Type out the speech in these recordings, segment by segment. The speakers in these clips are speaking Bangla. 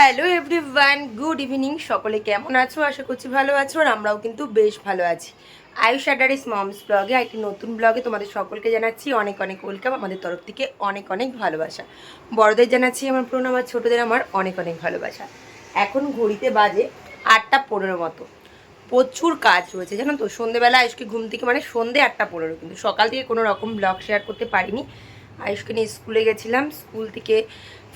হ্যালো এভরিওয়ান গুড ইভিনিং সকলে কেমন আছো? আশা করছি ভালো আছো আর আমরাও কিন্তু বেশ ভালো আছি। আয়ুষ অ্যাডারিস মমস ব্লগে একটি নতুন ব্লগে তোমাদের সকলকে জানাচ্ছি অনেক অনেক ওয়েলকাম আমাদের তরফ থেকে অনেক অনেক ভালোবাসা। বড়দের জানাচ্ছি আমার প্রণাম আমার, ছোটোদের আমার অনেক অনেক ভালোবাসা। এখন ঘড়িতে বাজে আটটা পনেরো মতো। প্রচুর কাজ রয়েছে, জানো তো? সন্ধেবেলা আয়ুষকে ঘুম থেকে মানে সন্ধে আটটা পনেরো কিন্তু সকাল থেকে কোনো রকম ব্লগ শেয়ার করতে পারিনি। আয়ুষকে নিয়ে স্কুলে গেছিলাম। স্কুল থেকে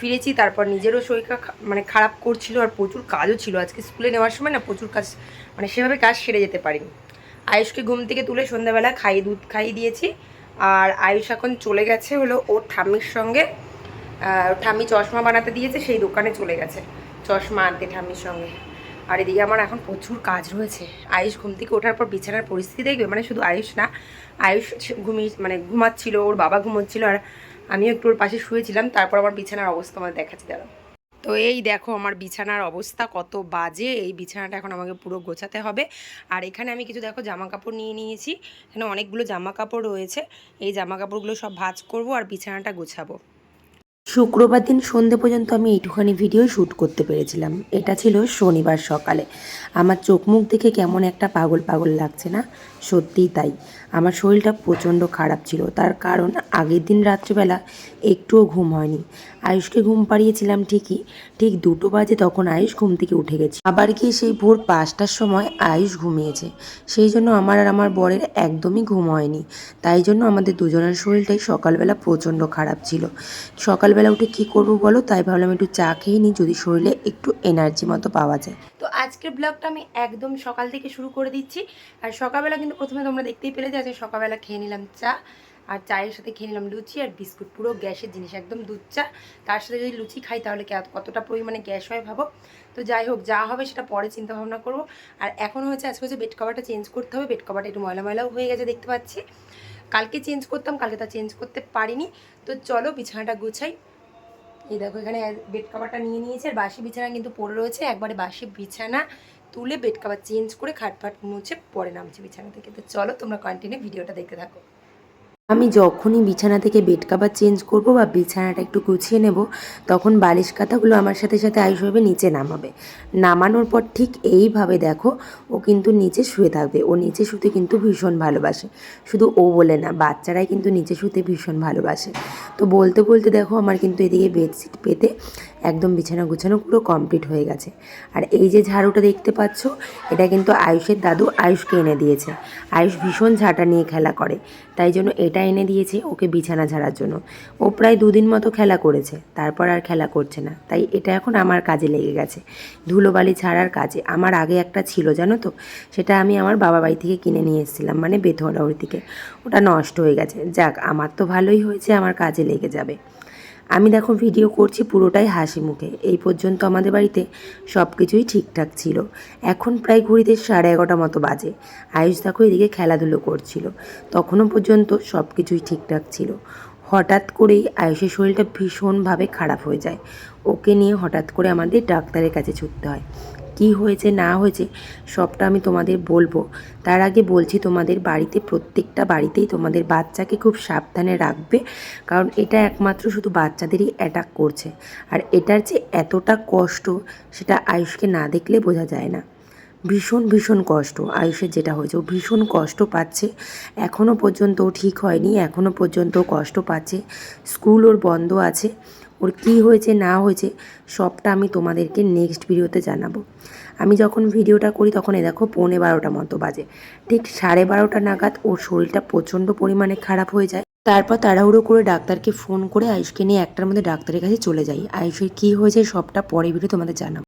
ফিরেছি, তারপর নিজেরও শরীর খা- মানে খারাপ করছিল আর প্রচুর কাজও ছিল। আজকে স্কুলে নেওয়ার সময় না প্রচুর কাজ মানে সেভাবে কাজ সেরে যেতে পারিনি। আয়ুষকে ঘুম থেকে তুলে সন্ধ্যাবেলা খাইয়ে দুধ খাইয়ে দিয়েছি। আর আয়ুষ এখন চলে গেছে হলো ওর ঠাম্মির সঙ্গে। ঠাম্মি চশমা বানাতে দিয়েছে, সেই দোকানে চলে গেছে। চশমা আনতে ঠাম্মির সঙ্গে। আর এদিকে আমার এখন প্রচুর কাজ রয়েছে। আয়ুষ ঘুম থেকে ওঠার পর বিছানার পরিস্থিতি দেখবে মানে শুধু আয়ুষ না, আয়ুষ ঘুমিয়ে মানে ঘুমাচ্ছিল, ওর বাবা ঘুমোচ্ছিল, আর আমিও একটু ওর পাশে শুয়েছিলাম, তারপর আমার বিছানার অবস্থা আমার দেখাচ্ছি, দাঁড়াও। তো এই দেখো আমার বিছানার অবস্থা, কত বাজে, এই বিছানাটা এখন আমাকে পুরো গোছাতে হবে। আর এখানে আমি কিছু দেখো জামা কাপড় নিয়ে নিয়েছি, এখানে অনেকগুলো জামা কাপড় রয়েছে, এই জামা কাপড়গুলো সব ভাজ করব আর বিছানাটা গোছাবো। শুক্রবার দিন সন্ধে পর্যন্ত আমি এইটুখানি ভিডিও শ্যুট করতে পেরেছিলাম। এটা ছিল শনিবার সকালে। আমার চোখ মুখ দেখে কেমন একটা পাগল পাগল লাগছে না? সত্যিই তাই। আমার শরীরটা প্রচণ্ড খারাপ ছিল। তার কারণ আগের দিন রাত্রিবেলা একটুও ঘুম হয়নি। আয়ুষকে ঘুম পাড়িয়েছিলাম ঠিকই। ঠিক দুটো বাজে তখন আয়ুষ ঘুম থেকে উঠে গেছে। আবার গিয়ে সেই ভোর পাঁচটার সময় আয়ুষ ঘুমিয়েছে। সেই জন্য আমার আর আমার বরের একদমই ঘুম হয়নি। তাই জন্য আমাদের দুজনের শরীরটাই সকালবেলা প্রচণ্ড খারাপ ছিল। সকালবেলা উঠে কি করব বলো? তাই ভাবলাম একটু চা খেয়ে নিই, যদি শরীরে একটু এনার্জি মতো পাওয়া যায়। তো আজকের ব্লগটা আমি একদম সকাল থেকে শুরু করে দিচ্ছি। আর সকালবেলা কিন্তু প্রথমে তোমরা দেখতেই পেলে যে আজকে সকালবেলা খেয়ে নিলাম চা, আর চায়ের সাথে খেয়ে নিলাম লুচি আর বিস্কুট, পুরো গ্যাসের জিনিস, একদম দুধ চা। তার সাথে যদি লুচি খাই তাহলে কতটা পরিমাণে গ্যাস হয় ভাবো? তো যাই হোক, যা হবে সেটা পরে চিন্তা ভাবনা করব। আর এখন হচ্ছে আজকে হচ্ছে বেড কভারটা চেঞ্জ করতে হবে। বেড কভারটা একটু ময়লা ময়লাও হয়ে গেছে দেখতে পাচ্ছি। কালকে চেঞ্জ করতাম, কালকে তা চেঞ্জ করতে পারিনি। তো চলো বিছানাটা গুছাই। এই দেখো, এখানে বেড কাভারটা নিয়ে নিয়েছে, আর বাসি বিছানা কিন্তু পড়ে রয়েছে। একবারে বাসি বিছানা তুলে বেড কভার চেঞ্জ করে খাট ফাট মুছে পরে নামছে বিছানা থেকে। তো চলো, তোমরা কন্টিনিউ ভিডিওটা দেখতে থাকো। আমি যখনই বিছানা থেকে বেড কাভার চেঞ্জ করব বা বিছানাটা একটু গুছিয়ে নেব, তখন বালিশ কাঁথাগুলো আমার সাথে সাথে আয়ুষ ভাবে নিচে নামাবে। নামানোর পর ঠিক এইভাবে দেখো, ও কিন্তু নিচে শুয়ে থাকবে। ও নিচে শুতে কিন্তু ভীষণ ভালোবাসে। শুধু ও বলে না, বাচ্চারাই কিন্তু নিচে শুতে ভীষণ ভালোবাসে। তো বলতে বলতে দেখো, আমার কিন্তু এদিকে বেডশিট পেতে একদম বিছানা গুছানো পুরো কমপ্লিট হয়ে গেছে। আর এই যে ঝাড়ুটা দেখতে পাচ্ছ, এটা কিন্তু আয়ুষের দাদু আয়ুষকে এনে দিয়েছে। আয়ুষ ভীষণ ঝাঁটা নিয়ে খেলা করে, তাই জন্য এটা এনে দিয়েছে ওকে বিছানা ঝাড়ার জন্য। ও প্রায় দুদিন মতো খেলা করেছে, তারপর আর খেলা করছে না। তাই এটা এখন আমার কাজে লেগে গেছে। ধুলোবালি ছাড়ার কাজে। আমার আগে একটা ছিল, জানো তো? সেটা আমি আমার বাবা বাড়ি থেকে কিনে নিয়ে এসেছিলাম মানে বেথুয়াডাউরি থেকে। ওটা নষ্ট হয়ে গেছে। যাক, আমার তো ভালোই হয়েছে, আমার কাজে লেগে যাবে। আমি দেখো ভিডিও করছি পুরোটাই হাসি মুখে। এই পর্যন্ত আমাদের বাড়িতে সব কিছুই ঠিকঠাক ছিল। এখন প্রায় ঘুরিতে সাড়ে এগারোটা মতো বাজে। আয়ুষ দেখো এদিকে খেলাধুলো করছিল। তখনও পর্যন্ত সব কিছুই ঠিকঠাক ছিল। হঠাৎ করেই আয়ুষের শরীরটা ভীষণভাবে খারাপ হয়ে যায়। ওকে নিয়ে হঠাৎ করে আমাদের ডাক্তারের কাছে ছুটতে হয়। কি হয়েছে, না হয়েছে, সবটা আমি তোমাদের বলব। তার আগে বলছি, তোমাদের বাড়িতে, প্রত্যেকটা বাড়িতেই তোমাদের বাচ্চাকে খুব সাবধানে রাখবে, কারণ এটা একমাত্র শুধু বাচ্চাদেরই অ্যাটাক করছে। আর এটার যে এতটা কষ্ট, সেটা আয়ুষকে না দেখলে বোঝা যায় না। ভীষণ ভীষণ কষ্ট আয়ুষের যেটা হয়েছে। ও ভীষণ কষ্ট পাচ্ছে। এখনও পর্যন্ত ঠিক হয়নি এখনও পর্যন্ত কষ্ট পাচ্ছে। স্কুল ওর বন্ধ আছে। ওর কী হয়েছে, না হয়েছে, সবটা আমি তোমাদেরকে নেক্সট ভিডিওতে জানাব। আমি যখন ভিডিওটা করি তখন এ দেখো পৌনে বারোটা মতো বাজে। ঠিক সাড়ে বারোটা নাগাদ ওর শরীরটা প্রচণ্ড পরিমাণে খারাপ হয়ে যায়। তারপর তাড়াহুড়ো করে ডাক্তারকে ফোন করে আয়ুষকে নিয়ে একটার মধ্যে ডাক্তারের কাছে চলে যাই। আয়ুষের কী হয়েছে সবটা পরে ভিডিও তোমাদের জানাব।